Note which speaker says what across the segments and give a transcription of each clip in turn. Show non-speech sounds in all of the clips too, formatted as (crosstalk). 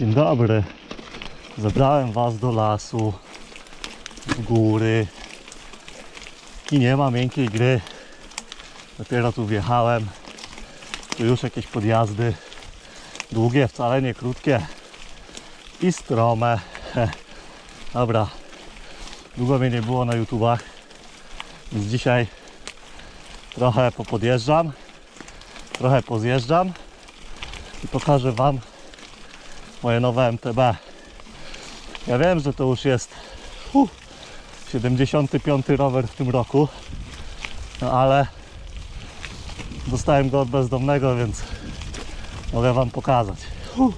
Speaker 1: Dzień dobry. Zabrałem was do lasu, w góry. I nie ma miękkiej gry. Dopiero tu wjechałem. Tu już jakieś podjazdy. Długie, wcale nie krótkie. I strome. (laughs) Dobra. Długo mnie nie było na YouTubach. Więc dzisiaj trochę popodjeżdżam. Trochę pozjeżdżam. I pokażę wam moje nowe MTB. Ja wiem, że to już jest uh, 75 rower w tym roku, no ale dostałem go od bezdomnego, więc mogę Wam pokazać. Uh,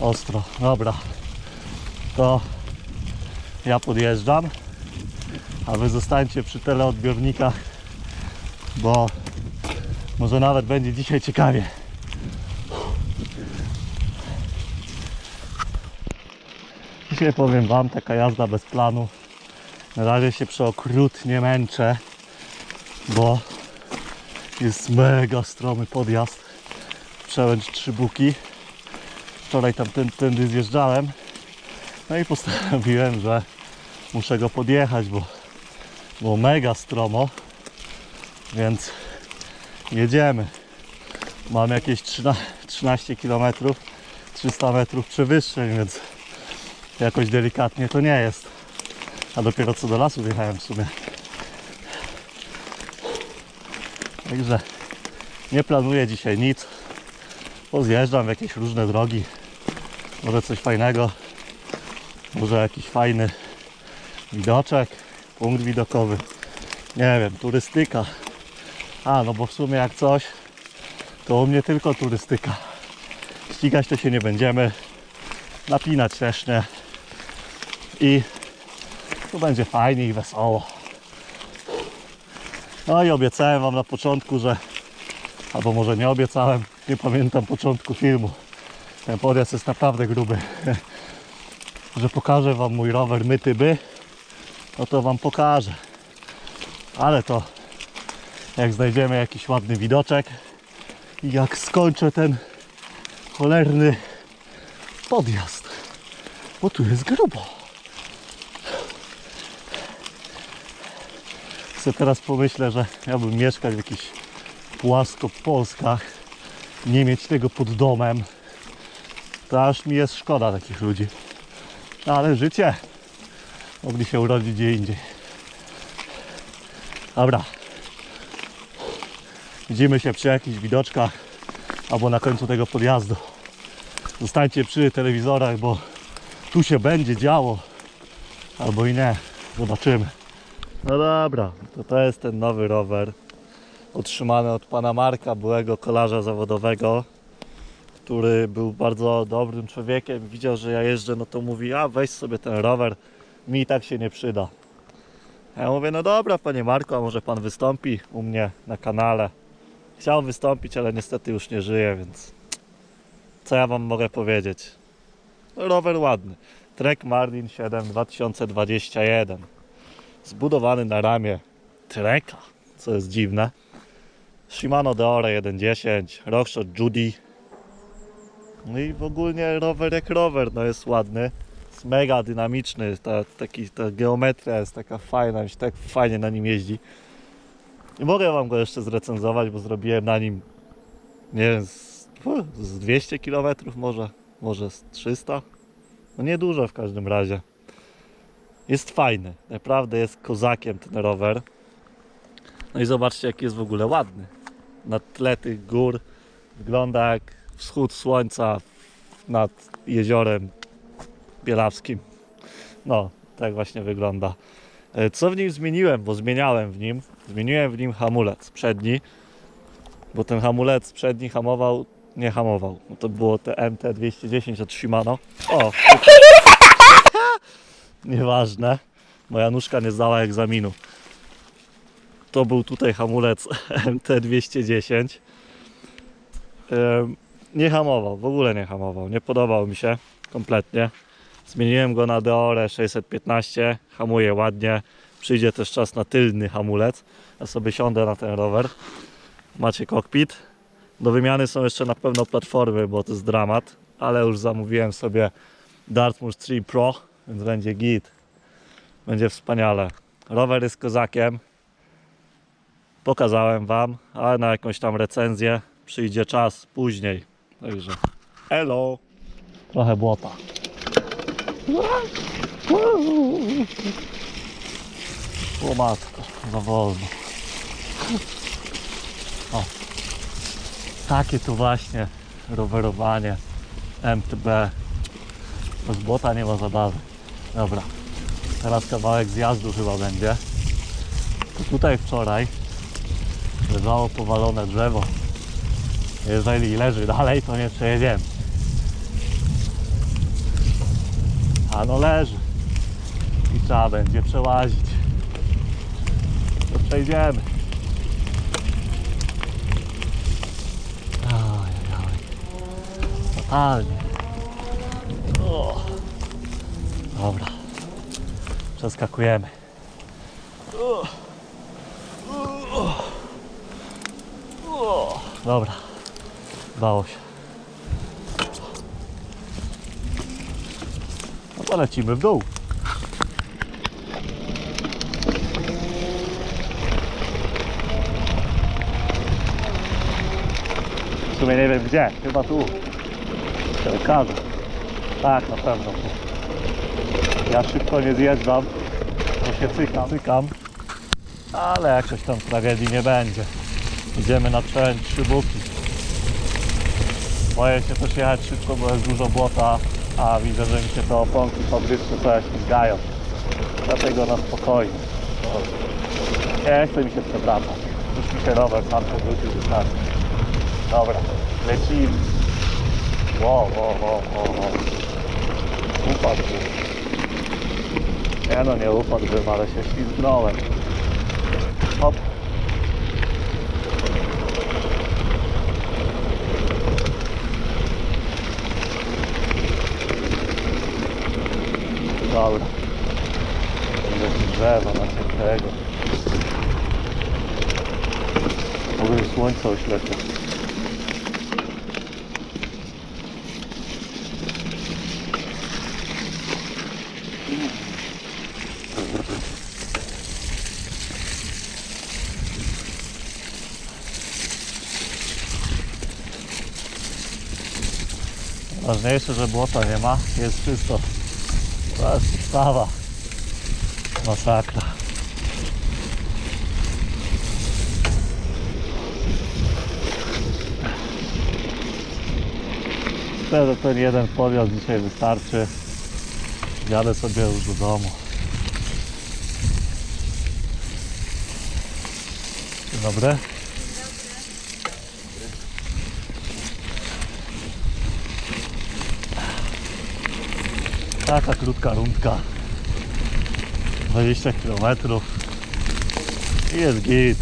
Speaker 1: ostro, dobra. To ja podjeżdżam, a Wy zostańcie przy teleodbiornikach, bo może nawet będzie dzisiaj ciekawie. Dzisiaj powiem Wam, taka jazda bez planu. Na razie się przeokrutnie męczę, bo jest mega stromy podjazd. Przełęcz Trzybuki. Wczoraj tam tę- tędy zjeżdżałem. No i postanowiłem, że muszę go podjechać, bo było mega stromo. Więc jedziemy. Mam jakieś 13, 13 km, 300 metrów przewyższeń, więc jakoś delikatnie to nie jest. A dopiero co do lasu wjechałem w sumie. Także nie planuję dzisiaj nic. Pozjeżdżam w jakieś różne drogi. Może coś fajnego. Może jakiś fajny widoczek, punkt widokowy. Nie wiem, turystyka. A, no bo w sumie jak coś, to u mnie tylko turystyka. Ścigać to się nie będziemy. Napinać też nie. I tu będzie fajnie i wesoło. No i obiecałem Wam na początku, że albo może nie obiecałem, nie pamiętam początku filmu. Ten podjazd jest naprawdę gruby. (laughs) Że pokażę Wam mój rower myty by, no to Wam pokażę. Ale to jak znajdziemy jakiś ładny widoczek i jak skończę ten cholerny podjazd, bo tu jest grubo. Sobie teraz pomyślę, że miałbym mieszkać w jakichś płasko Polskach, nie mieć tego pod domem, to aż mi jest szkoda takich ludzi. No ale życie, mogli się urodzić gdzie indziej. Dobra. Widzimy się przy jakichś widoczkach albo na końcu tego podjazdu. Zostańcie przy telewizorach, bo tu się będzie działo. Albo i nie. Zobaczymy. No dobra, to to jest ten nowy rower otrzymany od pana Marka, byłego kolarza zawodowego, który był bardzo dobrym człowiekiem. Widział, że ja jeżdżę, no to mówi, a weź sobie ten rower, mi i tak się nie przyda. Ja mówię, no dobra panie Marku, a może pan wystąpi u mnie na kanale. Chciał wystąpić, ale niestety już nie żyje, więc co ja wam mogę powiedzieć? Rower ładny. Trek Marlin 7 2021 zbudowany na ramię Treka, co jest dziwne. Shimano Deore 1.10, Rockshot Judy. No i w ogóle rower jak rower, no jest ładny. Jest mega dynamiczny, ta, taki, ta geometria jest taka fajna, się tak fajnie na nim jeździ. I mogę wam go jeszcze zrecenzować, bo zrobiłem na nim, nie wiem, z, z 200 km może, może z 300. No niedużo w każdym razie. Jest fajny, naprawdę jest kozakiem ten rower. No i zobaczcie jaki jest w ogóle ładny. Na tle tych gór wygląda jak wschód słońca nad jeziorem bielawskim. No, tak właśnie wygląda. E, Co w nim zmieniłem? Bo zmieniałem w nim. Zmieniłem w nim hamulec przedni, bo ten hamulec przedni hamował, nie hamował. No to było te MT210 od Shimano. O, Nieważne. Moja nóżka nie zdała egzaminu. To był tutaj hamulec (laughs) MT210. Ym, Nie hamował, w ogóle nie hamował. Nie podobał mi się kompletnie. Zmieniłem go na Deore 615. Hamuje ładnie. Przyjdzie też czas na tylny hamulec. Ja sobie siądę na ten rower. Macie kokpit. Do wymiany są jeszcze na pewno platformy, bo to jest dramat. ale już zamówiłem sobie Dartmouth 3 Pro, więc będzie git. Będzie wspaniale. Rower jest kozakiem. Pokazałem Wam, ale na jakąś tam recenzję przyjdzie czas później. Także elo. Trochę błota. O za wolno. O. Takie tu właśnie rowerowanie MTB. Bez błota nie ma zabawy. Dobra. Teraz kawałek zjazdu chyba będzie. To tutaj wczoraj leżało powalone drzewo. Jeżeli leży dalej, to nie przejedziemy. A no leży. I trzeba będzie przełazić. To przejdziemy. Totalnie. O. Dobra. Przeskakujemy. Dobra. Dało się. No to lecimy w dół. W sumie nie wiem gdzie, chyba tu. Okaże. Tak, na pewno tu. Ja szybko nie zjeżdżam, bo się cykam, cykam. Ale jakoś tam tragedii nie będzie. Idziemy na trzy buki. Boję się też jechać szybko, bo jest dużo błota, a widzę, że mi się te oponki fabryczne trochę ślizgają. Dlatego na spokojnie. Nie chce mi się przewracać. Już mi się rower sam przewrócił wystarczy. Dobra, lecimy. Wow, wow, wow, wow, wow. Upadłbym. Nie no, nie upadłbym, ale się ślizgnąłem. Hop. Dobra. Tu drzewa na tego. Mogę już słońce oślepiać. Ważniejsze, że błota nie ma, jest czysto. To jest podstawa. Masakra. Myślę, ten jeden podjazd dzisiaj wystarczy. Jadę sobie już do domu. Dzień dobry. Taka krótka rundka. 20 km. I jest git.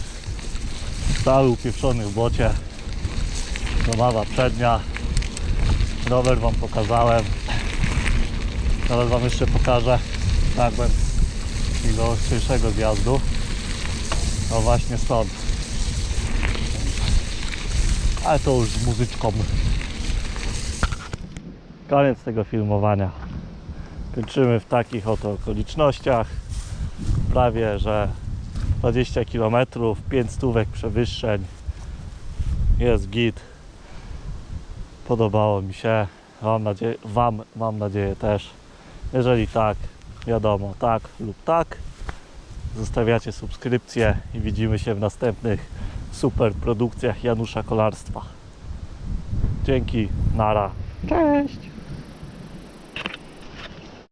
Speaker 1: Cały upieprzony w bocie. Domawa przednia. Rower Wam pokazałem. Teraz Wam jeszcze pokażę fragment tego dzisiejszego zjazdu. No właśnie stąd. Ale to już z muzyczką. Koniec tego filmowania. Kończymy w takich oto okolicznościach. Prawie, że 20 km, 5 stówek przewyższeń. Jest git. Podobało mi się. Mam nadzieję, Wam mam nadzieję też. Jeżeli tak, wiadomo, tak lub tak. Zostawiacie subskrypcję i widzimy się w następnych super produkcjach Janusza Kolarstwa. Dzięki, nara. Cześć!